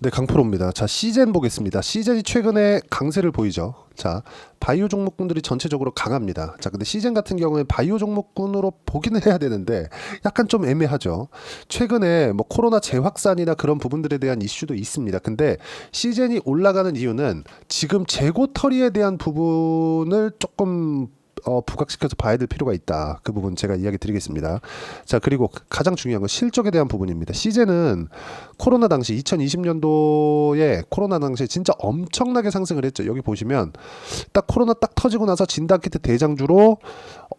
네, 강프로입니다. 자, 시젠 보겠습니다. 시젠이 최근에 강세를 보이죠. 자, 바이오 종목군들이 전체적으로 강합니다. 자, 근데 시젠 같은 경우에 바이오 종목군으로 보기는 해야 되는데 약간 좀 애매하죠. 최근에 뭐 코로나 재확산이나 그런 부분들에 대한 이슈도 있습니다. 근데 시젠이 올라가는 이유는 지금 재고 처리에 대한 부분을 조금 어, 부각시켜서 봐야 될 필요가 있다. 그 부분 제가 이야기 드리겠습니다. 자, 그리고 가장 중요한 건 실적에 대한 부분입니다. 시제는 코로나 당시 2020년도에 코로나 당시에 진짜 엄청나게 상승을 했죠. 여기 보시면 딱 코로나 딱 터지고 나서 진단 키트 대장주로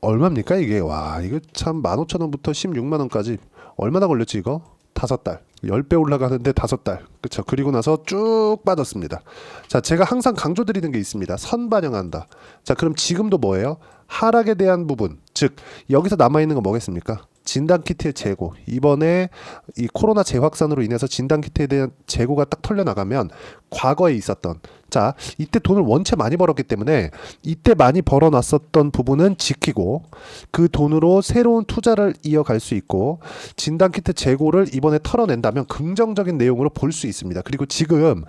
얼마입니까 이게? 와, 이거 참 15,000원부터 16만 원까지 얼마나 걸렸지 이거? 다섯 달. 10배 올라가는데 다섯 달. 그렇죠. 그리고 나서 쭉 빠졌습니다. 자, 제가 항상 강조드리는 게 있습니다. 선반영한다. 자, 그럼 지금도 뭐예요? 하락에 대한 부분. 즉, 여기서 남아 있는 건 뭐겠습니까? 진단 키트의 재고. 이번에 이 코로나 재확산으로 인해서 진단 키트에 대한 재고가 딱 털려 나가면 과거에 있었던 자, 이때 돈을 원체 많이 벌었기 때문에 이때 많이 벌어놨었던 부분은 지키고 그 돈으로 새로운 투자를 이어갈 수 있고 진단키트 재고를 이번에 털어낸다면 긍정적인 내용으로 볼 수 있습니다. 그리고 지금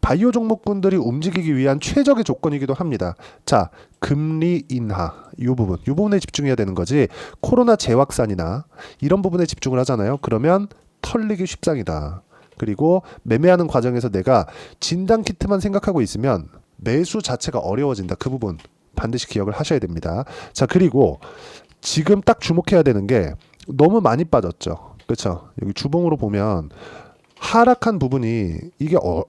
바이오 종목군들이 움직이기 위한 최적의 조건이기도 합니다. 자, 금리 인하 이 부분, 이 부분에 집중해야 되는 거지. 코로나 재확산이나 이런 부분에 집중을 하잖아요. 그러면 털리기 쉽상이다. 그리고 매매하는 과정에서 내가 진단 키트만 생각하고 있으면 매수 자체가 어려워진다. 그 부분 반드시 기억을 하셔야 됩니다. 자, 그리고 지금 딱 주목해야 되는 게 너무 많이 빠졌죠. 그렇죠? 여기 주봉으로 보면 하락한 부분이 이게 어,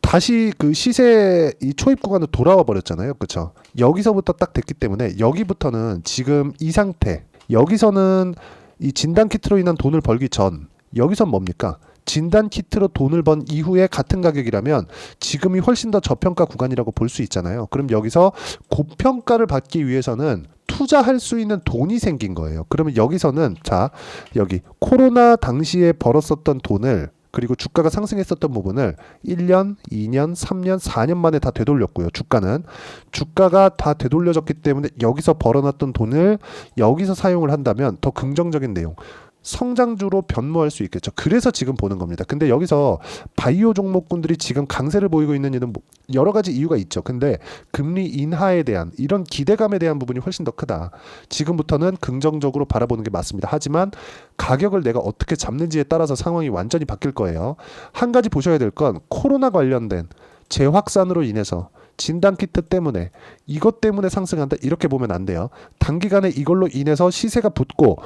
다시 그 시세 이 초입 구간으로 돌아와 버렸잖아요. 그렇죠? 여기서부터 딱 됐기 때문에 여기부터는 지금 이 상태 여기서는 이 진단 키트로 인한 돈을 벌기 전 여기선 뭡니까? 진단 키트로 돈을 번 이후에 같은 가격이라면 지금이 훨씬 더 저평가 구간이라고 볼 수 있잖아요. 그럼 여기서 고평가를 받기 위해서는 투자할 수 있는 돈이 생긴 거예요. 그러면 여기서는 자, 여기 코로나 당시에 벌었었던 돈을 그리고 주가가 상승했었던 부분을 1년, 2년, 3년, 4년 만에 다 되돌렸고요. 주가는 주가가 다 되돌려졌기 때문에 여기서 벌어놨던 돈을 여기서 사용을 한다면 더 긍정적인 내용. 성장주로 변모할 수 있겠죠. 그래서 지금 보는 겁니다. 근데 여기서 바이오 종목군들이 지금 강세를 보이고 있는 이는 뭐 여러 가지 이유가 있죠. 근데 금리 인하에 대한 이런 기대감에 대한 부분이 훨씬 더 크다. 지금부터는 긍정적으로 바라보는 게 맞습니다. 하지만 가격을 내가 어떻게 잡는지에 따라서 상황이 완전히 바뀔 거예요. 한 가지 보셔야 될 건 코로나 관련된 재확산으로 인해서 진단 키트 때문에 이것 때문에 상승한다 이렇게 보면 안 돼요. 단기간에 이걸로 인해서 시세가 붙고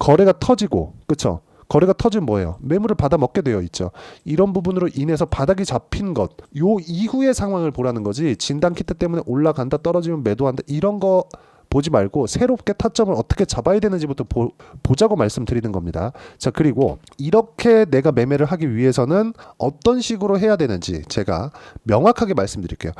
거래가 터지고 그쵸 거래가 터지면 뭐예요? 매물을 받아 먹게 되어 있죠. 이런 부분으로 인해서 바닥이 잡힌 것, 요 이후의 상황을 보라는 거지. 진단 키트 때문에 올라간다, 떨어지면 매도한다 이런 거 보지 말고 새롭게 타점을 어떻게 잡아야 되는지부터 보, 보자고 말씀드리는 겁니다. 자 그리고 이렇게 내가 매매를 하기 위해서는 어떤 식으로 해야 되는지 제가 명확하게 말씀드릴게요.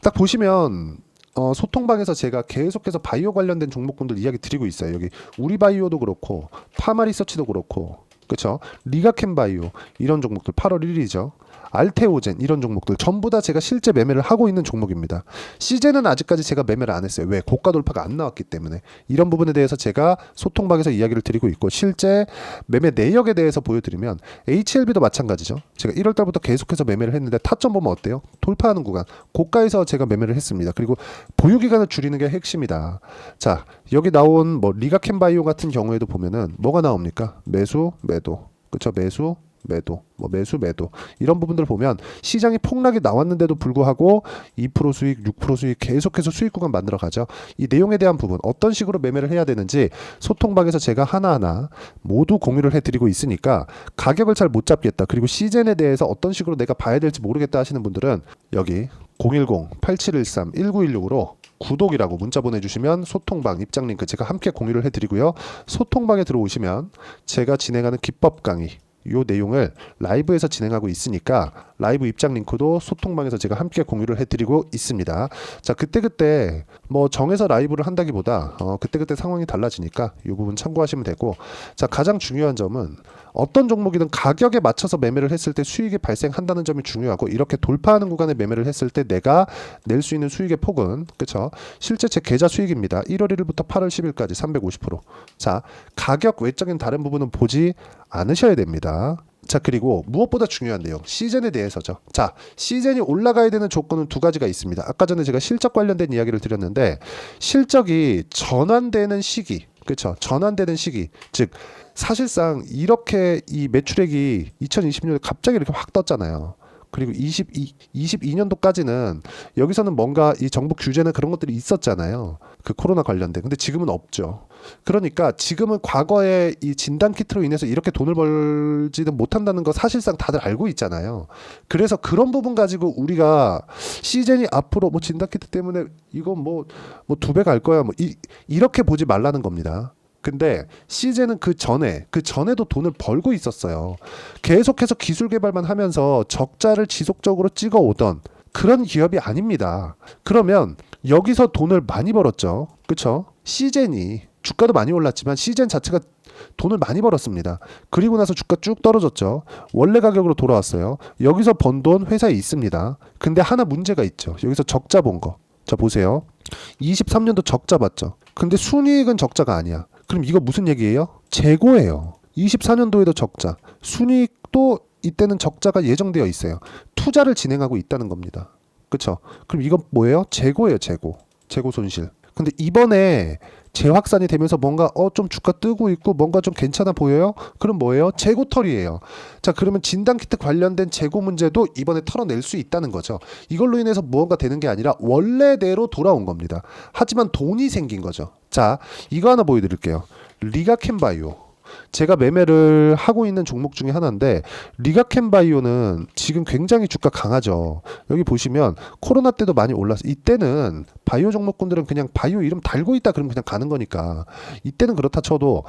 딱 보시면 어, 소통방에서 제가 계속해서 바이오 관련된 종목군들 이야기 드리고 있어요. 여기 우리 바이오도 그렇고 파마 리서치도 그렇고 그렇죠. 리가캠 바이오 이런 종목들 8월 1일이죠. 알테오젠 이런 종목들 전부 다 제가 실제 매매를 하고 있는 종목입니다. 시제는 아직까지 제가 매매를 안 했어요. 왜? 고가 돌파가 안 나왔기 때문에 이런 부분에 대해서 제가 소통방에서 이야기를 드리고 있고 실제 매매 내역에 대해서 보여드리면 HLB도 마찬가지죠. 제가 1월 달부터 계속해서 매매를 했는데 타점 보면 어때요? 돌파하는 구간 고가에서 제가 매매를 했습니다. 그리고 보유 기간을 줄이는 게 핵심이다. 자 여기 나온 뭐 리가캠 바이오 같은 경우에도 보면은 뭐가 나옵니까? 매수 매도 그렇죠 매수 매도, 뭐 매수, 매도 이런 부분들 보면 시장이 폭락이 나왔는데도 불구하고 2% 수익, 6% 수익 계속해서 수익 구간 만들어 가죠. 이 내용에 대한 부분 어떤 식으로 매매를 해야 되는지 소통방에서 제가 하나하나 모두 공유를 해드리고 있으니까 가격을 잘 못 잡겠다. 그리고 시즌에 대해서 어떤 식으로 내가 봐야 될지 모르겠다 하시는 분들은 여기 010-8713-1916으로 구독이라고 문자 보내주시면 소통방 입장 링크 제가 함께 공유를 해드리고요. 소통방에 들어오시면 제가 진행하는 기법 강의 요 내용을 라이브에서 진행하고 있으니까 라이브 입장 링크도 소통방에서 제가 함께 공유를 해드리고 있습니다. 자 그때그때 뭐 정해서 라이브를 한다기보다 어, 그때그때 상황이 달라지니까 이 부분 참고하시면 되고 자 가장 중요한 점은 어떤 종목이든 가격에 맞춰서 매매를 했을 때 수익이 발생한다는 점이 중요하고 이렇게 돌파하는 구간에 매매를 했을 때 내가 낼 수 있는 수익의 폭은 그쵸 실제 제 계좌 수익입니다. 1월 1일부터 8월 10일까지 350%. 자 가격 외적인 다른 부분은 보지 않으셔야 됩니다. 자 그리고 무엇보다 중요한 내용 시즌에 대해서죠. 자 시즌이 올라가야 되는 조건은 두 가지가 있습니다. 아까 전에 제가 실적 관련된 이야기를 드렸는데 실적이 전환되는 시기, 그렇죠? 전환되는 시기, 즉 사실상 이렇게 이 매출액이 2020년에 갑자기 이렇게 확 떴잖아요. 그리고 22, 22년도까지는 여기서는 뭔가 이 정부 규제나 그런 것들이 있었잖아요. 그 코로나 관련된. 근데 지금은 없죠. 그러니까 지금은 과거에 이 진단 키트로 인해서 이렇게 돈을 벌지는 못한다는 거 사실상 다들 알고 있잖아요. 그래서 그런 부분 가지고 우리가 시즌이 앞으로 뭐 진단 키트 때문에 이건 뭐 뭐 두 배 갈 거야 뭐 이, 이렇게 보지 말라는 겁니다. 근데 시즌은 그 전에 그 전에도 돈을 벌고 있었어요. 계속해서 기술 개발만 하면서 적자를 지속적으로 찍어 오던 그런 기업이 아닙니다. 그러면 여기서 돈을 많이 벌었죠. 그렇죠? 시젠이 주가도 많이 올랐지만 시젠 자체가 돈을 많이 벌었습니다. 그리고 나서 주가 쭉 떨어졌죠. 원래 가격으로 돌아왔어요. 여기서 번 돈 회사에 있습니다. 근데 하나 문제가 있죠. 여기서 적자 본 거. 자 보세요. 23년도 적자 봤죠. 근데 순이익은 적자가 아니야. 그럼 이거 무슨 얘기예요? 재고예요. 24년도에도 적자. 순이익도 이때는 적자가 예정되어 있어요. 투자를 진행하고 있다는 겁니다. 그렇죠? 그럼 이건 뭐예요? 재고예요, 재고. 재고 손실. 근데 이번에 재확산이 되면서 뭔가 어 좀 주가 뜨고 있고 뭔가 좀 괜찮아 보여요? 그럼 뭐예요? 재고털이에요. 자, 그러면 진단 키트 관련된 재고 문제도 이번에 털어낼 수 있다는 거죠. 이걸로 인해서 무언가 되는 게 아니라 원래대로 돌아온 겁니다. 하지만 돈이 생긴 거죠. 자, 이거 하나 보여 드릴게요. 리가캔바이오. 제가 매매를 하고 있는 종목 중에 하나인데 리가캔바이오는 지금 굉장히 주가 강하죠. 여기 보시면 코로나 때도 많이 올랐어. 이때는 바이오 종목군들은 그냥 바이오 이름 달고 있다 그러면 그냥 가는 거니까 이때는 그렇다 쳐도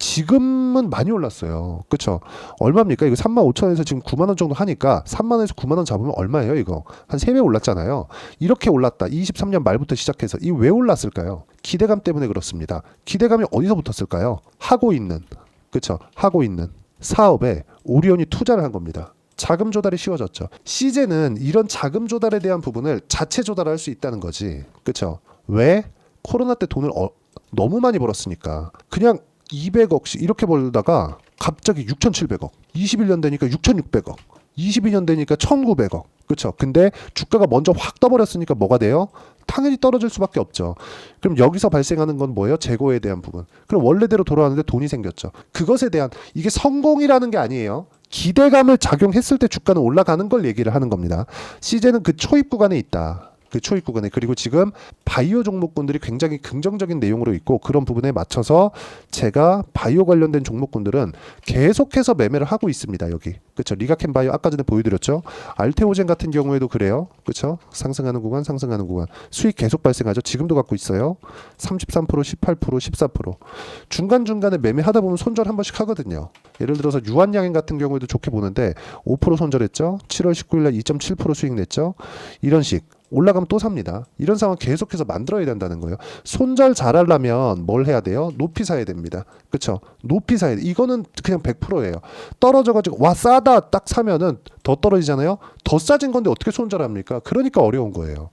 지금은 많이 올랐어요. 그렇죠? 얼마입니까? 이거 3만 5천 원에서 지금 9만 원 정도 하니까 3만 원에서 9만 원 잡으면 얼마예요, 이거? 한 3배 올랐잖아요. 이렇게 올랐다. 23년 말부터 시작해서 이 왜 올랐을까요? 기대감 때문에 그렇습니다. 기대감이 어디서 붙었을까요? 하고 있는 그렇죠. 하고 있는 사업에 오리온이 투자를 한 겁니다. 자금 조달이 쉬워졌죠. 시제는 이런 자금 조달에 대한 부분을 자체 조달할 수 있다는 거지. 그렇죠? 왜? 코로나 때 돈을 어- 너무 많이 벌었으니까 그냥 200억씩 이렇게 벌다가 갑자기 6,700억. 21년 되니까 6,600억. 22년 되니까 1,900억. 그렇죠? 근데 주가가 먼저 확 떠버렸으니까 뭐가 돼요? 당연히 떨어질 수밖에 없죠. 그럼 여기서 발생하는 건 뭐예요? 재고에 대한 부분. 그럼 원래대로 돌아왔는데 돈이 생겼죠. 그것에 대한 이게 성공이라는 게 아니에요. 기대감을 작용했을 때 주가는 올라가는 걸 얘기를 하는 겁니다. 시제는 그 초입 구간에 있다. 그 초입 구간에 그리고 지금 바이오 종목군들이 굉장히 긍정적인 내용으로 있고 그런 부분에 맞춰서 제가 바이오 관련된 종목군들은 계속해서 매매를 하고 있습니다 여기. 그렇죠 리가캔 바이오 아까 전에 보여드렸죠? 알테오젠 같은 경우에도 그래요. 그렇죠 상승하는 구간 상승하는 구간. 수익 계속 발생하죠? 지금도 갖고 있어요. 33% 18% 14% 중간 중간에 매매하다 보면 손절 한 번씩 하거든요. 예를 들어서 유한양행 같은 경우에도 좋게 보는데 5% 손절했죠? 7월 19일 날 2.7% 수익 냈죠? 이런 식 올라가면 또 삽니다. 이런 상황 계속해서 만들어야 된다는 거예요. 손절 잘하려면 뭘 해야 돼요? 높이 사야 됩니다. 그렇죠? 높이 사야 돼. 이거는 그냥 100%예요. 떨어져 가지고 와 싸다 딱 사면은 더 떨어지잖아요. 더 싸진 건데 어떻게 손절합니까? 그러니까 어려운 거예요.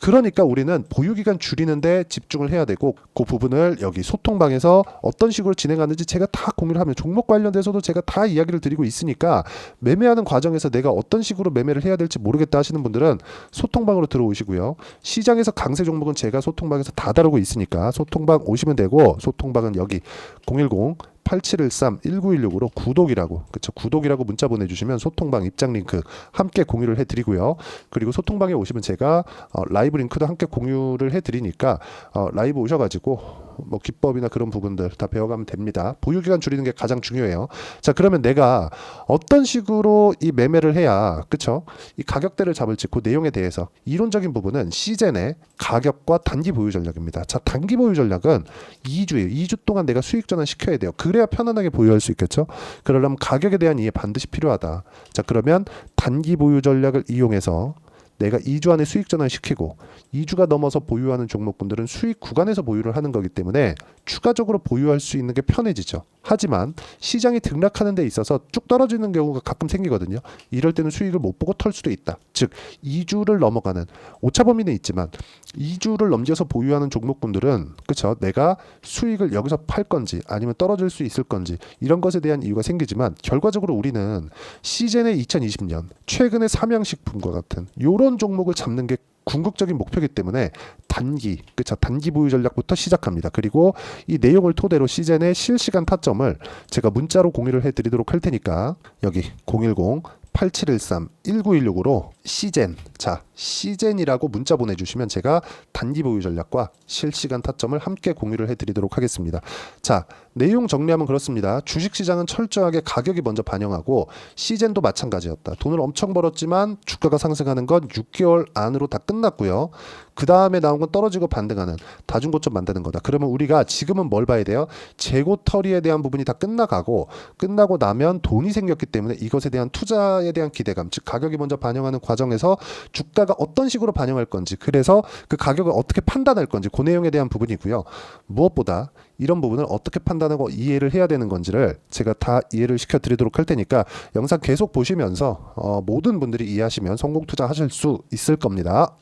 그러니까 우리는 보유 기간 줄이는데 집중을 해야 되고 그 부분을 여기 소통방에서 어떤 식으로 진행하는지 제가 다 공유를 하면 종목 관련돼서도 제가 다 이야기를 드리고 있으니까 매매하는 과정에서 내가 어떤 식으로 매매를 해야 될지 모르겠다 하시는 분들은 소통방으로 들어오시고요. 시장에서 강세 종목은 제가 소통방에서 다 다루고 있으니까 소통방 오시면 되고 소통방은 여기 010 8713-1916으로 구독이라고 그쵸 구독이라고 문자 보내주시면 소통방 입장 링크 함께 공유를 해드리고요. 그리고 소통방에 오시면 제가 어, 라이브 링크도 함께 공유를 해드리니까 어, 라이브 오셔가지고 뭐 기법이나 그런 부분들 다 배워가면 됩니다. 보유 기간 줄이는 게 가장 중요해요. 자 그러면 내가 어떤 식으로 이 매매를 해야 그쵸? 이 가격대를 잡을지 그 내용에 대해서 이론적인 부분은 시젠의 가격과 단기 보유 전략입니다. 자 단기 보유 전략은 2주예요 2주 동안 내가 수익 전환 시켜야 돼요. 그래야 편안하게 보유할 수 있겠죠? 그러려면 가격에 대한 이해 반드시 필요하다. 자 그러면 단기 보유 전략을 이용해서 내가 2주 안에 수익 전환시키고 2주가 넘어서 보유하는 종목군들은 수익 구간에서 보유를 하는 거기 때문에 추가적으로 보유할 수 있는 게 편해지죠. 하지만 시장이 등락하는 데 있어서 쭉 떨어지는 경우가 가끔 생기거든요. 이럴 때는 수익을 못 보고 털 수도 있다. 즉 2주를 넘어가는 오차 범위는 있지만 2주를 넘겨서 보유하는 종목군들은 그렇죠. 내가 수익을 여기서 팔 건지 아니면 떨어질 수 있을 건지 이런 것에 대한 이유가 생기지만 결과적으로 우리는 시즌의 2020년 최근의 삼양식품과 같은 요런 종목을 잡는 게 궁극적인 목표이기 때문에 단기 그쵸 단기 보유 전략부터 시작합니다. 그리고 이 내용을 토대로 시즌의 실시간 타점을 제가 문자로 공유를 해드리도록 할 테니까 여기 010 8713 1916으로 시젠 자 시젠이라고 문자 보내주시면 제가 단기 보유 전략과 실시간 타점을 함께 공유를 해드리도록 하겠습니다. 자 내용 정리하면 그렇습니다. 주식시장은 철저하게 가격이 먼저 반영하고 시젠도 마찬가지였다. 돈을 엄청 벌었지만 주가가 상승하는 건 6개월 안으로 다 끝났고요. 그 다음에 나온 건 떨어지고 반등하는 다중고점 만드는 거다. 그러면 우리가 지금은 뭘 봐야 돼요? 재고 처리에 대한 부분이 다 끝나가고 끝나고 나면 돈이 생겼기 때문에 이것에 대한 투자에 대한 기대감, 즉 가격이 먼저 반영하는 과정 에서 주가가 어떤 식으로 반영할 건지, 그래서 그 가격을 어떻게 판단할 건지, 그 내용에 대한 부분이고요. 무엇보다 이런 부분을 어떻게 판단하고 이해를 해야 되는 건지를 제가 다 이해를 시켜드리도록 할 테니까 영상 계속 보시면서 어, 모든 분들이 이해하시면 성공 투자하실 수 있을 겁니다.